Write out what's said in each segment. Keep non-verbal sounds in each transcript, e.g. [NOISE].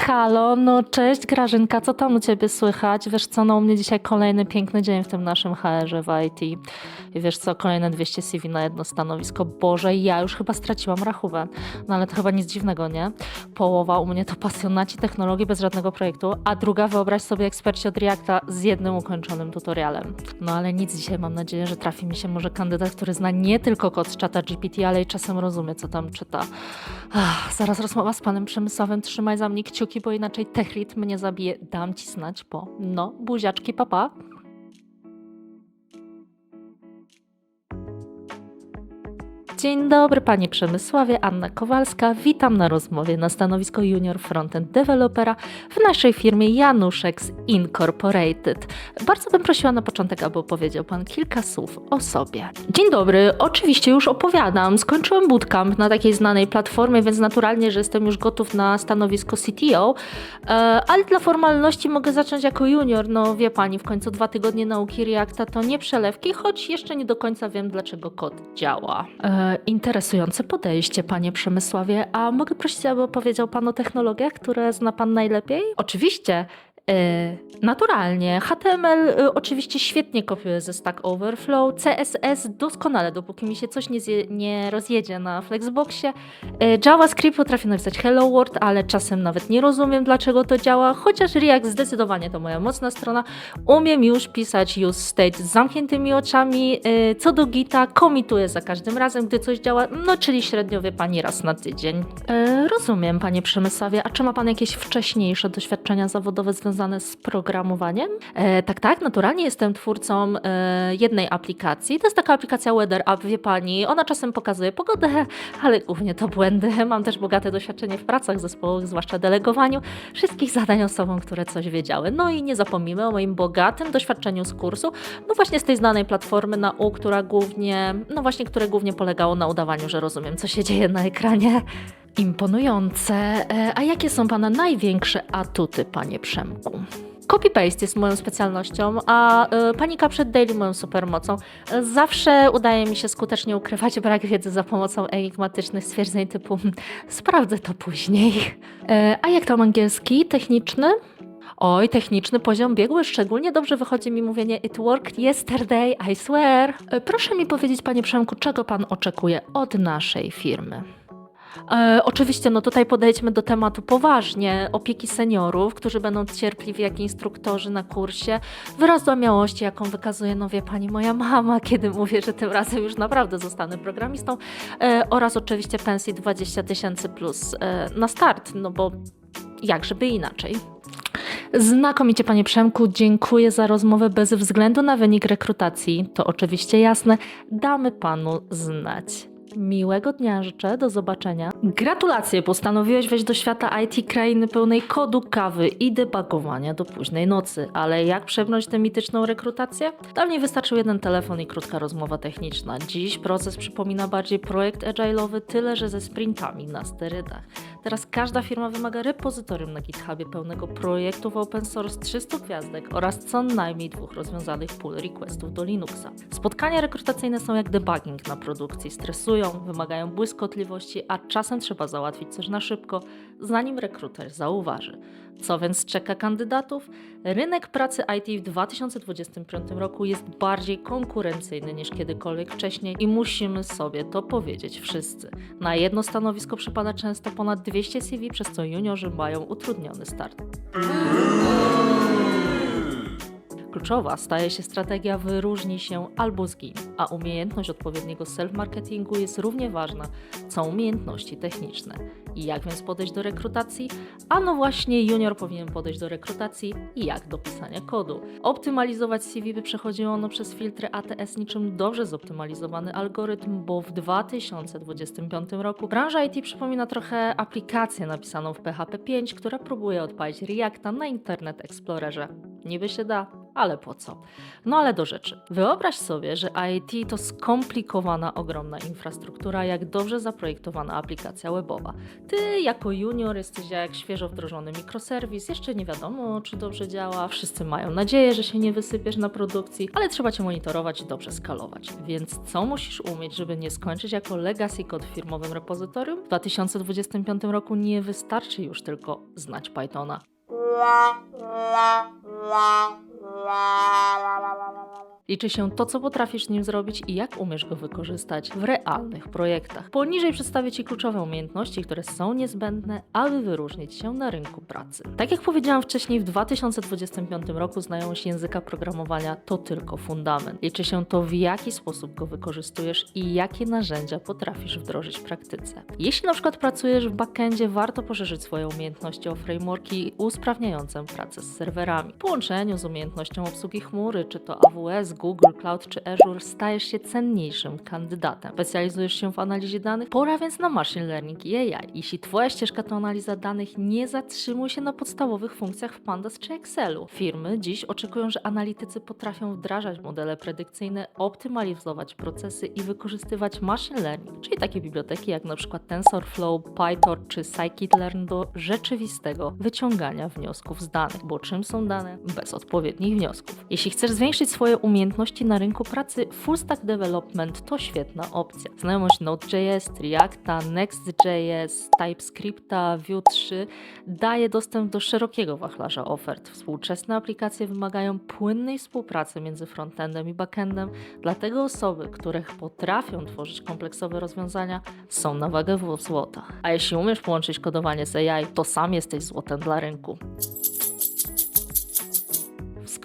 Halo, no cześć Grażynka, co tam u Ciebie słychać? Wiesz co, no u mnie dzisiaj kolejny piękny dzień w tym naszym HR-ze w IT. I wiesz co, kolejne 200 CV na jedno stanowisko. Boże, ja już chyba straciłam rachubę. No ale to chyba nic dziwnego, nie? Połowa u mnie to pasjonaci technologii bez żadnego projektu, a druga wyobraź sobie eksperci od Reacta z jednym ukończonym tutorialem. No ale nic dzisiaj, mam nadzieję, że trafi mi się może kandydat, który zna nie tylko kod z czata GPT, ale i czasem rozumie, co tam czyta. Ach, zaraz rozmowa z panem Przemysławem, trzymaj za mnie kciuki, bo inaczej techlit mnie zabije. Dam ci znać po. No, buziaczki, papa. Dzień dobry Panie Przemysławie, Anna Kowalska. Witam na rozmowie na stanowisko Junior Frontend Developera w naszej firmie Januszeks Incorporated. Bardzo bym prosiła na początek, aby opowiedział Pan kilka słów o sobie. Dzień dobry, oczywiście już opowiadam. Skończyłem bootcamp na takiej znanej platformie, więc naturalnie, że jestem już gotów na stanowisko CTO, e, ale dla formalności mogę zacząć jako junior. No wie Pani, w końcu dwa tygodnie nauki Reacta to nie przelewki, choć jeszcze nie do końca wiem, dlaczego kod działa. Interesujące podejście, Panie Przemysławie. A mogę prosić, aby opowiedział Pan o technologiach, które zna Pan najlepiej? Oczywiście. E, naturalnie. HTML e, oczywiście świetnie kopiuję ze Stack Overflow. CSS doskonale, dopóki mi się coś nie, zje, nie rozjedzie na Flexboxie. E, JavaScript potrafię napisać Hello World, ale czasem nawet nie rozumiem, dlaczego to działa. Chociaż React zdecydowanie to moja mocna strona. Umiem już pisać use state z zamkniętymi oczami. Co do Gita, komituję za każdym razem, gdy coś działa, no czyli średnio wie pani raz na tydzień. Rozumiem, panie Przemysławie. A czy ma pan jakieś wcześniejsze doświadczenia zawodowe związane z programowaniem? E, tak, tak, naturalnie jestem twórcą e, jednej aplikacji. To jest taka aplikacja Weather App, wie pani. Ona czasem pokazuje pogodę, ale głównie to błędy. [LAUGHS] Mam też bogate doświadczenie w pracach zespołowych, zwłaszcza delegowaniu wszystkich zadań osobom, które coś wiedziały. No i nie zapomnijmy o moim bogatym doświadczeniu z kursu, no właśnie z tej znanej platformy nau, która głównie, no właśnie, które głównie polegało na udawaniu, że rozumiem, co się dzieje na ekranie. Imponujące. E, A jakie są Pana największe atuty, Panie Przemku? Copy-paste jest moją specjalnością, a y, panika przed daily moją supermocą. E, Zawsze udaje mi się skutecznie ukrywać brak wiedzy za pomocą enigmatycznych stwierdzeń typu "Hmm, sprawdzę to później. E, a jak tam angielski? Techniczny? Oj, techniczny poziom biegły. Szczególnie dobrze wychodzi mi mówienie It worked yesterday, I swear. E, Proszę mi powiedzieć, panie Przemku, czego pan oczekuje od naszej firmy? E, oczywiście, no tutaj podejdźmy do tematu poważnie. Opieki seniorów, którzy będą cierpliwi jak instruktorzy na kursie. Wyraz miłości, jaką wykazuje, no wie pani, moja mama, [LAUGHS] kiedy mówię, że tym razem już naprawdę zostanę programistą. E, oraz oczywiście pensji 20 tysięcy plus e, na start, no bo jak żeby inaczej. Znakomicie, panie Przemku, dziękuję za rozmowę bez względu na wynik rekrutacji. To oczywiście jasne, damy panu znać. Miłego dnia życzę, do zobaczenia. Gratulacje, postanowiłeś wejść do świata IT krainy pełnej kodu, kawy i debugowania do późnej nocy. Ale jak przebrnąć tę mityczną rekrutację? Dawniej wystarczył jeden telefon i krótka rozmowa techniczna. Dziś proces przypomina bardziej projekt agile'owy, tyle że ze sprintami na sterydach. Teraz każda firma wymaga repozytorium na GitHubie pełnego projektów open source 300 gwiazdek oraz co najmniej dwóch rozwiązanych pull requestów do Linuxa. Spotkania rekrutacyjne są jak debugging na produkcji, stresują, wymagają błyskotliwości, a czasem trzeba załatwić coś na szybko, zanim rekruter zauważy. Co więc czeka kandydatów? Rynek pracy IT w 2025 roku jest bardziej konkurencyjny niż kiedykolwiek wcześniej i musimy sobie to powiedzieć wszyscy. Na jedno stanowisko przypada często ponad 200 CV, przez co juniorzy mają utrudniony start. Kluczowa staje się strategia wyróżnij się albo zgin, a umiejętność odpowiedniego self-marketingu jest równie ważna, co umiejętności techniczne. I jak więc podejść do rekrutacji? Ano właśnie junior powinien podejść do rekrutacji jak do pisania kodu. Optymalizować CV by przechodziło ono przez filtry ATS niczym dobrze zoptymalizowany algorytm, bo w 2025 roku branża IT przypomina trochę aplikację napisaną w PHP 5, która próbuje odpalić Reacta na Internet Explorerze. Niby się da, ale po co? No ale do rzeczy. Wyobraź sobie, że IT to skomplikowana, ogromna infrastruktura, jak dobrze zaprojektowana aplikacja webowa. Ty jako junior jesteś jak świeżo wdrożony mikroserwis, jeszcze nie wiadomo, czy dobrze działa, wszyscy mają nadzieję, że się nie wysypiesz na produkcji, ale trzeba cię monitorować i dobrze skalować. Więc co musisz umieć, żeby nie skończyć jako legacy kod w firmowym repozytorium? W 2025 roku nie wystarczy już tylko znać Pythona. la la la la la la Liczy się to, co potrafisz nim zrobić i jak umiesz go wykorzystać w realnych projektach. Poniżej przedstawię Ci kluczowe umiejętności, które są niezbędne, aby wyróżnić się na rynku pracy. Tak jak powiedziałam wcześniej, w 2025 roku znajomość języka programowania to tylko fundament. Liczy się to, w jaki sposób go wykorzystujesz i jakie narzędzia potrafisz wdrożyć w praktyce. Jeśli na przykład pracujesz w backendzie, warto poszerzyć swoje umiejętności o frameworki usprawniające pracę z serwerami. W połączeniu z umiejętnością obsługi chmury, czy to AWS, Google Cloud czy Azure, stajesz się cenniejszym kandydatem. Specjalizujesz się w analizie danych? Pora więc na machine learning i AI. Jeśli Twoja ścieżka to analiza danych, nie zatrzymuj się na podstawowych funkcjach w Pandas czy Excelu. Firmy dziś oczekują, że analitycy potrafią wdrażać modele predykcyjne, optymalizować procesy i wykorzystywać machine learning, czyli takie biblioteki jak przykład TensorFlow, PyTorch czy Scikit-learn do rzeczywistego wyciągania wniosków z danych. Bo czym są dane? Bez odpowiednich wniosków. Jeśli chcesz zwiększyć swoje umiejętności na rynku pracy, Full Stack Development to świetna opcja. Znajomość Node.js, Reacta, Next.js, TypeScripta, Vue 3 daje dostęp do szerokiego wachlarza ofert. Współczesne aplikacje wymagają płynnej współpracy między frontendem i backendem, dlatego osoby, które potrafią tworzyć kompleksowe rozwiązania, są na wagę złota. A jeśli umiesz połączyć kodowanie z AI, to sam jesteś złotem dla rynku.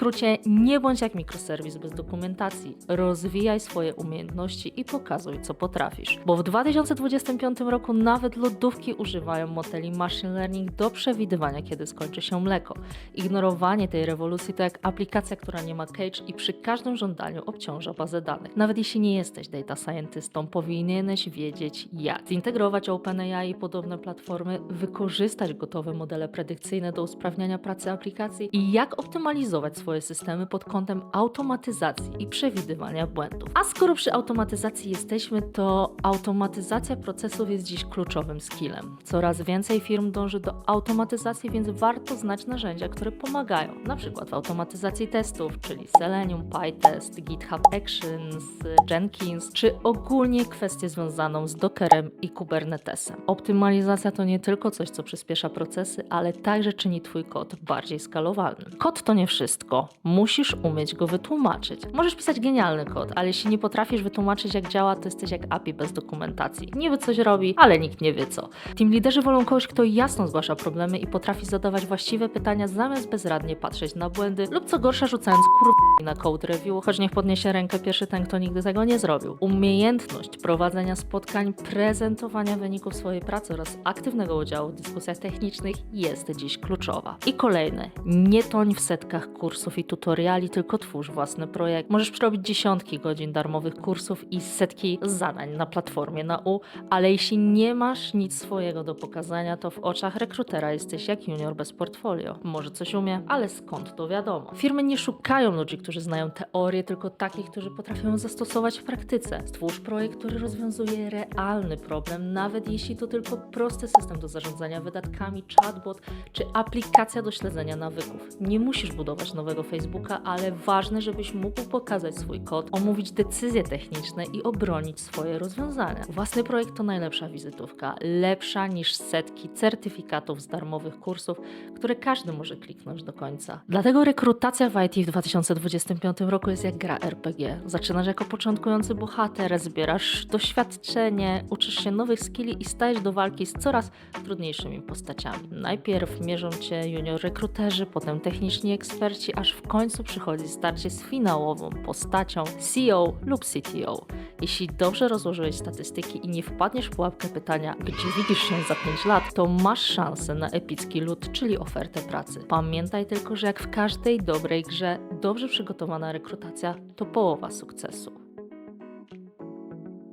Skrócie, nie bądź jak mikroserwis bez dokumentacji. Rozwijaj swoje umiejętności i pokazuj, co potrafisz. Bo w 2025 roku nawet lodówki używają modeli machine learning do przewidywania, kiedy skończy się mleko. Ignorowanie tej rewolucji to jak aplikacja, która nie ma cage i przy każdym żądaniu obciąża bazę danych. Nawet jeśli nie jesteś data scientystą, powinieneś wiedzieć jak. Zintegrować OpenAI i podobne platformy, wykorzystać gotowe modele predykcyjne do usprawniania pracy aplikacji i jak optymalizować swoje systemy pod kątem automatyzacji i przewidywania błędów. A skoro przy automatyzacji jesteśmy, to automatyzacja procesów jest dziś kluczowym skillem. Coraz więcej firm dąży do automatyzacji, więc warto znać narzędzia, które pomagają, na przykład w automatyzacji testów, czyli Selenium, PyTest, GitHub Actions, Jenkins, czy ogólnie kwestię związaną z Dockerem i Kubernetesem. Optymalizacja to nie tylko coś, co przyspiesza procesy, ale także czyni Twój kod bardziej skalowalny. Kod to nie wszystko. Musisz umieć go wytłumaczyć. Możesz pisać genialny kod, ale jeśli nie potrafisz wytłumaczyć, jak działa, to jesteś jak API bez dokumentacji. Niby coś robi, ale nikt nie wie co. Team liderzy wolą kogoś, kto jasno zgłasza problemy i potrafi zadawać właściwe pytania, zamiast bezradnie patrzeć na błędy lub co gorsza rzucając kur na code review, choć niech podniesie rękę pierwszy ten, kto nigdy tego nie zrobił. Umiejętność prowadzenia spotkań, prezentowania wyników swojej pracy oraz aktywnego udziału w dyskusjach technicznych jest dziś kluczowa. I kolejne, nie toń w setkach kursów i tutoriali, tylko twórz własny projekt. Możesz przerobić dziesiątki godzin darmowych kursów i setki zadań na platformie na U, ale jeśli nie masz nic swojego do pokazania, to w oczach rekrutera jesteś jak junior bez portfolio. Może coś umie, ale skąd to wiadomo? Firmy nie szukają ludzi, którzy znają teorię, tylko takich, którzy potrafią ją zastosować w praktyce. Stwórz projekt, który rozwiązuje realny problem, nawet jeśli to tylko prosty system do zarządzania wydatkami, chatbot czy aplikacja do śledzenia nawyków. Nie musisz budować nowego Facebooka, ale ważne, żebyś mógł pokazać swój kod, omówić decyzje techniczne i obronić swoje rozwiązania. Własny projekt to najlepsza wizytówka, lepsza niż setki certyfikatów z darmowych kursów, które każdy może kliknąć do końca. Dlatego rekrutacja w IT w 2025 roku jest jak gra RPG. Zaczynasz jako początkujący bohater, zbierasz doświadczenie, uczysz się nowych skilli i stajesz do walki z coraz trudniejszymi postaciami. Najpierw mierzą cię junior rekruterzy, potem techniczni eksperci, aż w końcu przychodzi starcie z finałową postacią CEO lub CTO. Jeśli dobrze rozłożyłeś statystyki i nie wpadniesz w pułapkę pytania, gdzie widzisz się za 5 lat, to masz szansę na epicki lód, czyli ofertę pracy. Pamiętaj tylko, że jak w każdej dobrej grze, dobrze przygotowana rekrutacja to połowa sukcesu.